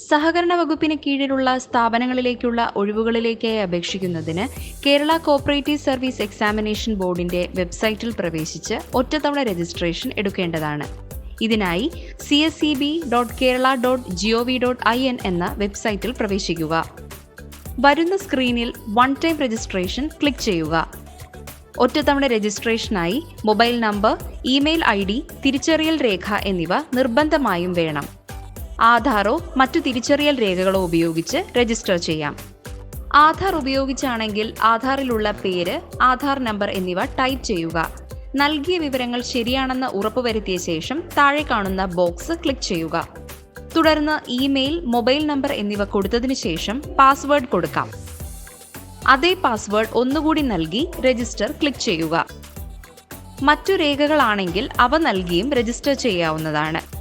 സഹകരണ വകുപ്പിന് കീഴിലുള്ള സ്ഥാപനങ്ങളിലേക്കുള്ള ഒഴിവുകളിലേക്കായി അപേക്ഷിക്കുന്നതിന് കേരള കോപ്പറേറ്റീവ് സർവീസ് എക്സാമിനേഷൻ ബോർഡിന്റെ വെബ്സൈറ്റിൽ പ്രവേശിച്ച് ഒറ്റത്തവണ രജിസ്ട്രേഷൻ എടുക്കേണ്ടതാണ്. ഇതിനായി C S C B dot Kerala dot G O V dot I N എന്ന വെബ്സൈറ്റിൽ പ്രവേശിക്കുക. വരുന്ന സ്ക്രീനിൽ വൺ ടൈം രജിസ്ട്രേഷൻ ക്ലിക്ക് ചെയ്യുക. ഒറ്റത്തവണ രജിസ്ട്രേഷനായി mobile number email I D തിരിച്ചറിയൽ രേഖ എന്നിവ നിർബന്ധമായും വേണം. ആധാറോ മറ്റു തിരിച്ചറിയൽ രേഖകളോ ഉപയോഗിച്ച് രജിസ്റ്റർ ചെയ്യാം. ആധാർ ഉപയോഗിച്ചാണെങ്കിൽ ആധാറിലുള്ള പേര് ആധാർ നമ്പർ എന്നിവ ടൈപ്പ് ചെയ്യുക. നൽകിയ വിവരങ്ങൾ ശരിയാണെന്ന് ഉറപ്പുവരുത്തിയ ശേഷം താഴെ കാണുന്ന ബോക്സ് ക്ലിക്ക് ചെയ്യുക. തുടർന്ന് ഇമെയിൽ മൊബൈൽ നമ്പർ എന്നിവ കൊടുത്തതിനു ശേഷം പാസ്വേഡ് കൊടുക്കാം. അതേ പാസ്വേഡ് ഒന്നുകൂടി നൽകി രജിസ്റ്റർ ക്ലിക്ക് ചെയ്യുക. മറ്റു രേഖകളാണെങ്കിൽ അവ നൽകിയും രജിസ്റ്റർ ചെയ്യാവുന്നതാണ്.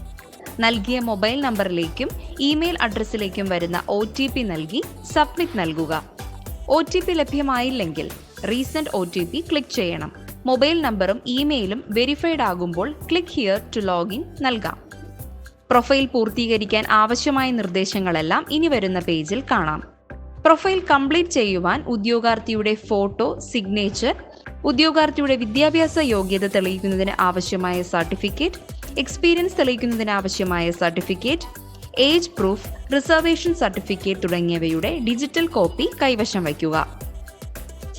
നൽകിയ മൊബൈൽ നമ്പറിലേക്കും ഇമെയിൽ അഡ്രസ്സിലേക്കും വരുന്ന ഒ ടി പി നൽകി സബ്മിറ്റ് നൽകുക. O T P ലഭ്യമായില്ലെങ്കിൽ resend O T P click ചെയ്യണം. മൊബൈൽ നമ്പറും ഇമെയിലും വെരിഫൈഡ് ആകുമ്പോൾ ക്ലിക്ക് ഹിയർ ടു ലോഗിൻ നൽകാം. പ്രൊഫൈൽ പൂർത്തീകരിക്കാൻ ആവശ്യമായ നിർദ്ദേശങ്ങളെല്ലാം ഇനി വരുന്ന പേജിൽ കാണാം. പ്രൊഫൈൽ കംപ്ലീറ്റ് ചെയ്യുവാൻ ഉദ്യോഗാർത്ഥിയുടെ ഫോട്ടോ സിഗ്നേച്ചർ ഉദ്യോഗാർത്ഥിയുടെ വിദ്യാഭ്യാസ യോഗ്യത തെളിയിക്കുന്നതിന് ആവശ്യമായ certificate experience തെളിയിക്കുന്നതിനാവശ്യമായ certificate age proof reservation certificate തുടങ്ങിയവയുടെ ഡിജിറ്റൽ കോപ്പി കൈവശം വയ്ക്കുക.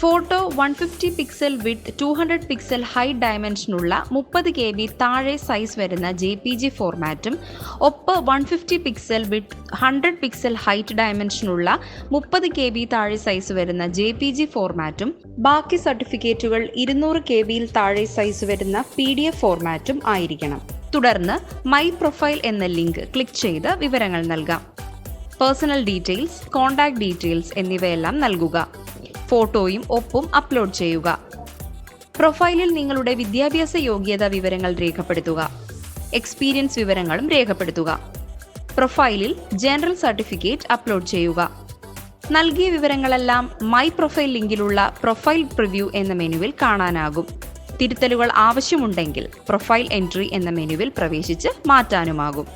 Photo one fifty pixel with two hundred pixel height ഡയമെൻഷനുള്ള മുപ്പത് കെ ബി താഴെ സൈസ് വരുന്ന ജെ പി ജി ഫോർമാറ്റും ഒപ്പ് one fifty pixel with hundred pixel height ഡയമെൻഷനുള്ള മുപ്പത് K B താഴെ സൈസ് വരുന്ന ജെ പി ജി ഫോർമാറ്റും ബാക്കി സർട്ടിഫിക്കറ്റുകൾ ഇരുന്നൂറ് കെ ബിയിൽ താഴെ സൈസ് വരുന്ന പി ഡി എഫ് ഫോർമാറ്റും ആയിരിക്കണം. തുടർന്ന് മൈ പ്രൊഫൈൽ എന്ന ലിങ്ക് ക്ലിക്ക് ചെയ്ത് വിവരങ്ങൾ നൽകാം. പേഴ്സണൽ ഡീറ്റെയിൽസ് കോൺടാക്ട് ഡീറ്റെയിൽസ് എന്നിവയെല്ലാം നൽകുക. ഫോട്ടോയും ഒപ്പും അപ്ലോഡ് ചെയ്യുക. പ്രൊഫൈലിൽ നിങ്ങളുടെ വിദ്യാഭ്യാസ യോഗ്യത വിവരങ്ങൾ രേഖപ്പെടുത്തുക. എക്സ്പീരിയൻസ് വിവരങ്ങളും രേഖപ്പെടുത്തുക. പ്രൊഫൈലിൽ ജനറൽ സർട്ടിഫിക്കറ്റ് അപ്ലോഡ് ചെയ്യുക. നൽകിയ വിവരങ്ങളെല്ലാം മൈ പ്രൊഫൈൽ ലിങ്കിലുള്ള പ്രൊഫൈൽ പ്രിവ്യൂ എന്ന മെനുവിൽ കാണാനാകും. തിരുത്തലുകൾ ആവശ്യമുണ്ടെങ്കിൽ പ്രൊഫൈൽ എൻട്രി എന്ന മെനുവിൽ പ്രവേശിച്ച് മാറ്റാനുമാകും.